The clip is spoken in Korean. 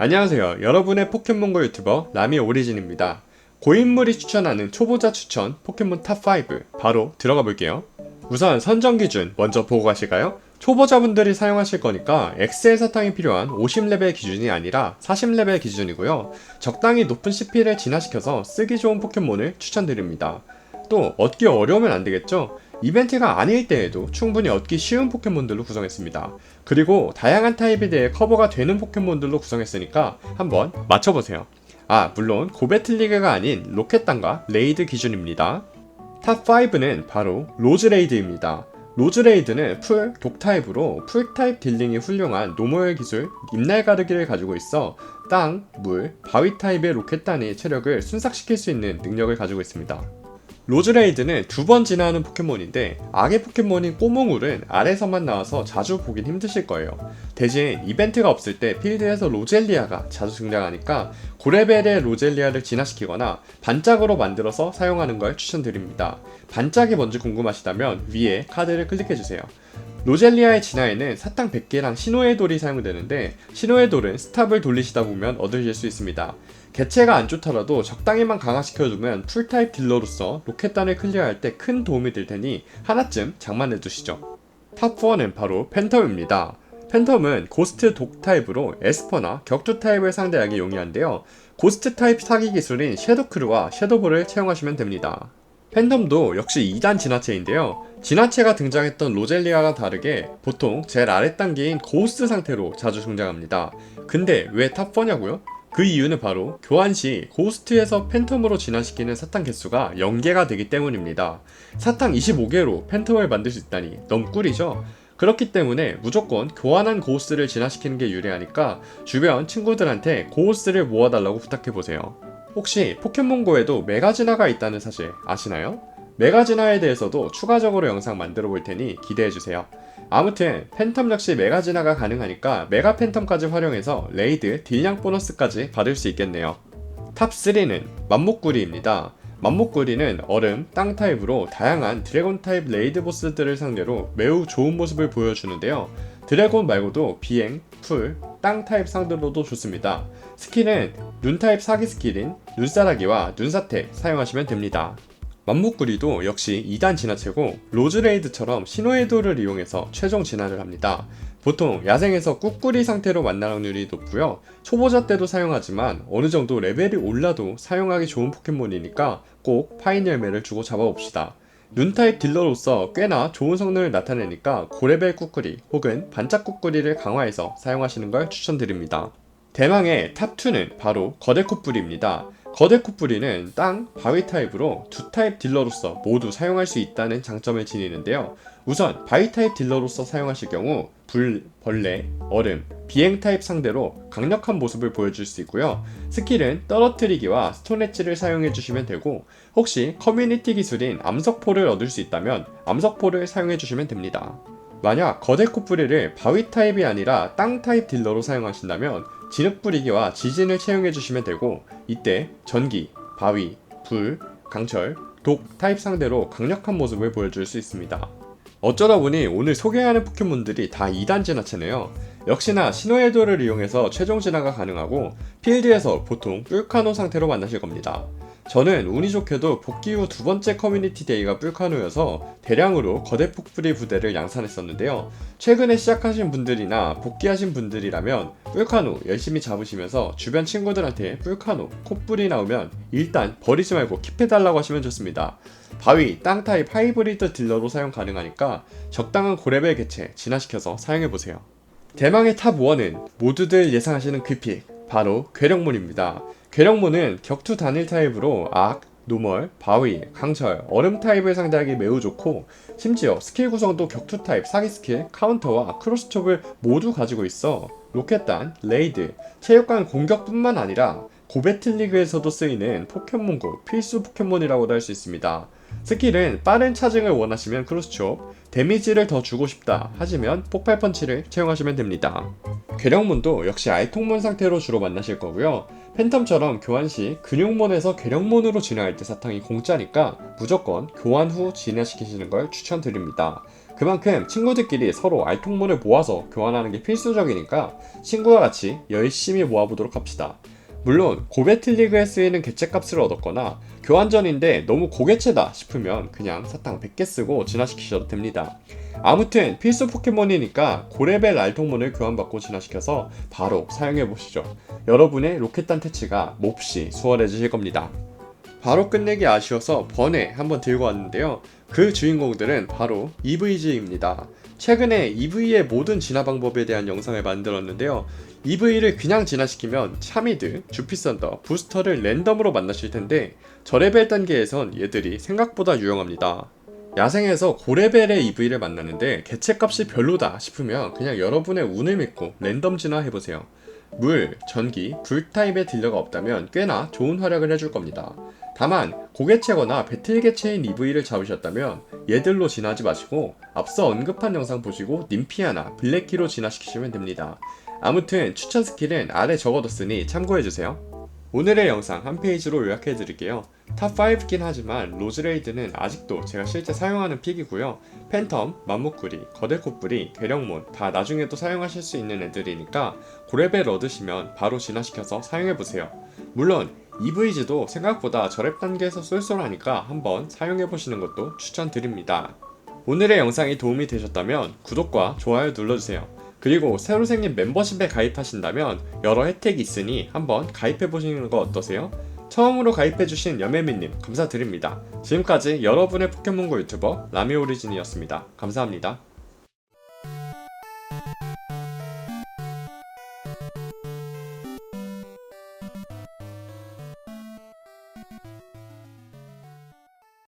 안녕하세요. 여러분의 포켓몬고 유튜버 라미 오리진입니다. 고인물이 추천하는 초보자 추천 포켓몬 탑5 바로 들어가 볼게요. 우선 선정 기준 먼저 보고 가실까요? 초보자분들이 사용하실 거니까 엑셀 사탕이 필요한 50레벨 기준이 아니라 40레벨 기준이고요. 적당히 높은 CP를 진화시켜서 쓰기 좋은 포켓몬을 추천드립니다. 또 얻기 어려우면 안 되겠죠? 이벤트가 아닐 때에도 충분히 얻기 쉬운 포켓몬들로 구성했습니다. 그리고 다양한 타입에 대해 커버가 되는 포켓몬들로 구성했으니까 한번 맞춰보세요. 아, 물론 고배틀리그가 아닌 로켓단과 레이드 기준입니다. 탑 5는 바로 로즈레이드입니다. 로즈레이드는 풀, 독타입으로 풀타입 딜링이 훌륭한 노멀 기술, 잎날 가르기를 가지고 있어 땅, 물, 바위 타입의 로켓단의 체력을 순삭시킬 수 있는 능력을 가지고 있습니다. 로즈레이드는 두 번 진화하는 포켓몬인데 악의 포켓몬인 꼬몽울은 아래서만 나와서 자주 보긴 힘드실 거예요. 대신 이벤트가 없을 때 필드에서 로젤리아가 자주 등장하니까 고레벨의 로젤리아를 진화시키거나 반짝으로 만들어서 사용하는 걸 추천드립니다. 반짝이 뭔지 궁금하시다면 위에 카드를 클릭해주세요. 로젤리아의 진화에는 사탕 100개랑 신호의 돌이 사용되는데 신호의 돌은 스탑을 돌리시다 보면 얻으실 수 있습니다. 개체가 안 좋더라도 적당히만 강화시켜두면 풀타입 딜러로서 로켓단을 클리어할 때 큰 도움이 될 테니 하나쯤 장만해 두시죠. 탑 4는 바로 팬텀입니다. 팬텀은 고스트 독 타입으로 에스퍼나 격투 타입을 상대하기 용이한데요. 고스트 타입 사기 기술인 섀도크루와 섀도볼을 채용하시면 됩니다. 팬덤도 역시 2단 진화체인데요. 진화체가 등장했던 로젤리아와 다르게 보통 제일 아랫단계인 고스트 상태로 자주 등장합니다. 근데 왜 탑4냐고요? 그 이유는 바로 교환 시 고스트에서 팬텀으로 진화시키는 사탕 개수가 0개가 되기 때문입니다. 사탕 25개로 팬텀을 만들 수 있다니 너무 꿀이죠? 그렇기 때문에 무조건 교환한 고스트를 진화시키는 게 유리하니까 주변 친구들한테 고스트를 모아달라고 부탁해보세요. 혹시 포켓몬고에도 메가 진화가 있다는 사실 아시나요? 메가 진화에 대해서도 추가적으로 영상 만들어 볼 테니 기대해 주세요. 아무튼 팬텀 역시 메가 진화가 가능하니까 메가 팬텀까지 활용해서 레이드 딜량 보너스까지 받을 수 있겠네요. 탑 3는 맘목구리입니다. 맘목구리는 얼음, 땅 타입으로 다양한 드래곤 타입 레이드 보스들을 상대로 매우 좋은 모습을 보여주는데요. 드래곤 말고도 비행, 풀, 땅 타입 상대로도 좋습니다. 스킬은 눈 타입 사기 스킬인 눈사라기와 눈사태 사용하시면 됩니다. 맘목구리도 역시 2단 진화체고 로즈레이드처럼 신호의 돌을 이용해서 최종 진화를 합니다. 보통 야생에서 꾹꾸리 상태로 만날 확률이 높고요. 초보자 때도 사용하지만 어느 정도 레벨이 올라도 사용하기 좋은 포켓몬이니까 꼭 파인 열매를 주고 잡아봅시다. 눈타입 딜러로서 꽤나 좋은 성능을 나타내니까 고레벨 꾸꾸리 혹은 반짝 꾸꾸리를 강화해서 사용하시는 걸 추천드립니다. 대망의 탑2는 바로 거대 코뿔이입니다. 거대 코뿔이는 땅, 바위 타입으로 두 타입 딜러로서 모두 사용할 수 있다는 장점을 지니는데요. 우선 바위 타입 딜러로서 사용하실 경우 불, 벌레, 얼음, 비행 타입 상대로 강력한 모습을 보여줄 수 있고요. 스킬은 떨어뜨리기와 스톤 엣지를 사용해 주시면 되고 혹시 커뮤니티 기술인 암석포를 얻을 수 있다면 암석포를 사용해 주시면 됩니다. 만약 거대 코뿔이를 바위 타입이 아니라 땅 타입 딜러로 사용하신다면 진흙 뿌리기와 지진을 채용해 주시면 되고 이때 전기, 바위, 불, 강철, 독 타입 상대로 강력한 모습을 보여줄 수 있습니다. 어쩌다 보니 오늘 소개하는 포켓몬들이 다 2단 진화체네요. 역시나 신호의 돌을 이용해서 최종 진화가 가능하고 필드에서 보통 뿔카노 상태로 만나실 겁니다. 저는 운이 좋게도 복귀 후 두 번째 커뮤니티 데이가 뿔카노여서 대량으로 거대 폭풀이 부대를 양산했었는데요. 최근에 시작하신 분들이나 복귀하신 분들이라면 뿔카노 열심히 잡으시면서 주변 친구들한테 뿔카노, 콧불이 나오면 일단 버리지 말고 킵해달라고 하시면 좋습니다. 바위, 땅 타입 하이브리드 딜러로 사용 가능하니까 적당한 고레벨 개체 진화시켜서 사용해보세요. 대망의 탑 1은 모두들 예상하시는 그 픽, 바로 괴력몬입니다. 괴력몬은 격투 단일 타입으로 악, 노멀, 바위, 강철, 얼음 타입을 상대하기 매우 좋고 심지어 스킬 구성도 격투 타입, 사기 스킬, 카운터와 크로스톱을 모두 가지고 있어 로켓단, 레이드, 체육관 공격뿐만 아니라 고배틀 리그에서도 쓰이는 포켓몬고 필수 포켓몬이라고도 할 수 있습니다. 스킬은 빠른 차징을 원하시면 크로스촉, 데미지를 더 주고 싶다 하시면 폭발 펀치를 채용하시면 됩니다. 괴력몬도 역시 알통몬 상태로 주로 만나실 거고요. 팬텀처럼 교환 시 근육몬에서 괴력몬으로 진화할 때 사탕이 공짜니까 무조건 교환 후 진화시키시는 걸 추천드립니다. 그만큼 친구들끼리 서로 알통문을 모아서 교환하는 게 필수적이니까 친구와 같이 열심히 모아보도록 합시다. 물론 고배틀 리그에 쓰이는 개체값을 얻었거나 교환전인데 너무 고개체다 싶으면 그냥 사탕 100개 쓰고 진화시키셔도 됩니다. 아무튼 필수 포켓몬이니까 고레벨 알통문을 교환받고 진화시켜서 바로 사용해보시죠. 여러분의 로켓단 퇴치가 몹시 수월해지실 겁니다. 바로 끝내기 아쉬워서 번에 한번 들고 왔는데요. 그 주인공들은 바로 EVG입니다. 최근에 EV의 모든 진화 방법에 대한 영상을 만들었는데요. EV를 그냥 진화시키면 차미드, 주피선더, 부스터를 랜덤으로 만나실 텐데 저레벨 단계에선 얘들이 생각보다 유용합니다. 야생에서 고레벨의 EV를 만나는데 개체값이 별로다 싶으면 그냥 여러분의 운을 믿고 랜덤 진화해보세요. 물, 전기, 불 타입의 딜러가 없다면 꽤나 좋은 활약을 해줄 겁니다. 다만 고개체거나 배틀 개체인 EV를 잡으셨다면 얘들로 진화하지 마시고 앞서 언급한 영상 보시고 님피아나 블랙키로 진화시키시면 됩니다. 아무튼 추천 스킬은 아래 적어뒀으니 참고해주세요. 오늘의 영상 한 페이지로 요약해 드릴게요. 탑5긴 하지만 로즈레이드는 아직도 제가 실제 사용하는 픽이고요. 팬텀, 맘목구리, 거대콧불이, 괴력몬 다 나중에도 사용하실 수 있는 애들이니까 고레벨 얻으시면 바로 진화시켜서 사용해보세요. 물론 EVG도 생각보다 저랩 단계에서 쏠쏠하니까 한번 사용해보시는 것도 추천드립니다. 오늘의 영상이 도움이 되셨다면 구독과 좋아요 눌러주세요. 그리고 새로 생긴 멤버십에 가입하신다면 여러 혜택이 있으니 한번 가입해 보시는 거 어떠세요? 처음으로 가입해주신 여매미님 감사드립니다. 지금까지 여러분의 포켓몬고 유튜버 라미오리진이었습니다. 감사합니다.